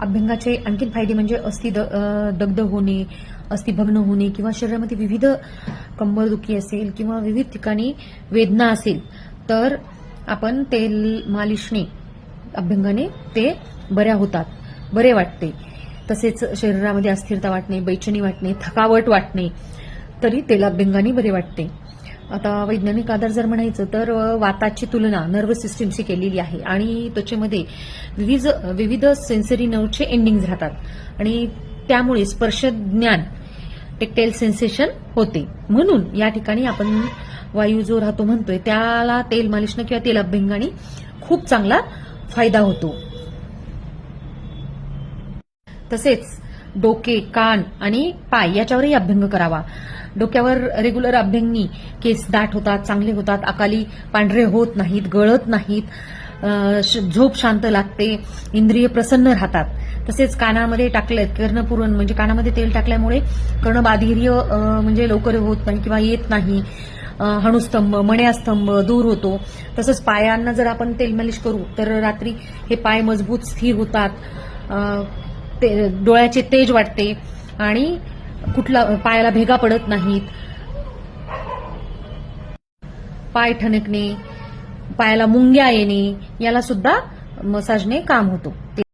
अभ्यंगाचे आणखी फायदे म्हणजे अस्थि द- दग्ध होणे अस्थिभग्न होणे किंवा शरीरामध्ये विविध कंबरदुखी असेल किंवा विविध ठिकाणी वेदना असेल तर आपण तेल मालिशने अभ्यंगाने ते बऱ्या होतात बरे वाटते. तसेच शरीरामध्ये अस्थिरता वाटणे बैचनी वाटणे थकावट वाटणे तरी तेलाभ्यंगाने बरे वाटते. आता वैज्ञानिक आधार जर म्हणायचं तर वाताची तुलना नर्वस सिस्टीमशी केलेली आहे आणि त्वचेमध्ये विविध विविध सेन्सरी नर्वचे एंडिंग्ज राहतात. आणि त्यामुळे स्पर्श ज्ञान टेक्टाईल सेन्सेशन होते. म्हणून या ठिकाणी आपण वायू जो राहतो म्हणतोय त्याला तेल मालिशनं किंवा तेल अभ्यंगाने खूप चांगला फायदा होतो. तसेच डोके कान आणि पाय याच्यावरही अभ्यंग करावा. डोक्यावर रेग्युलर अभ्यंगनी केस दाट होतात चांगले होतात अकाली पांढरे होत नाहीत गळत नाहीत श- झोप शांत लागते इंद्रिय प्रसन्न राहतात. तसेच कानामध्ये टाकले कर्णपुरण म्हणजे कानामध्ये तेल टाकल्यामुळे कर्णबाधिर्य म्हणजे लवकर होत नाही किंवा येत नाही. हणुस्तंभ मण्यास्तंभ दूर होतो. तसंच पायांना जर आपण तेल मालिश करू तर रात्री हे पाय मजबूत स्थिर होतात. ते डोळ्याचे तेज वाटते आणि कुठला पायाला भेगा पडत नाहीत. पाय ठणकणे पायाला मुंग्या येणे याला सुद्धा मसाजने काम होतो.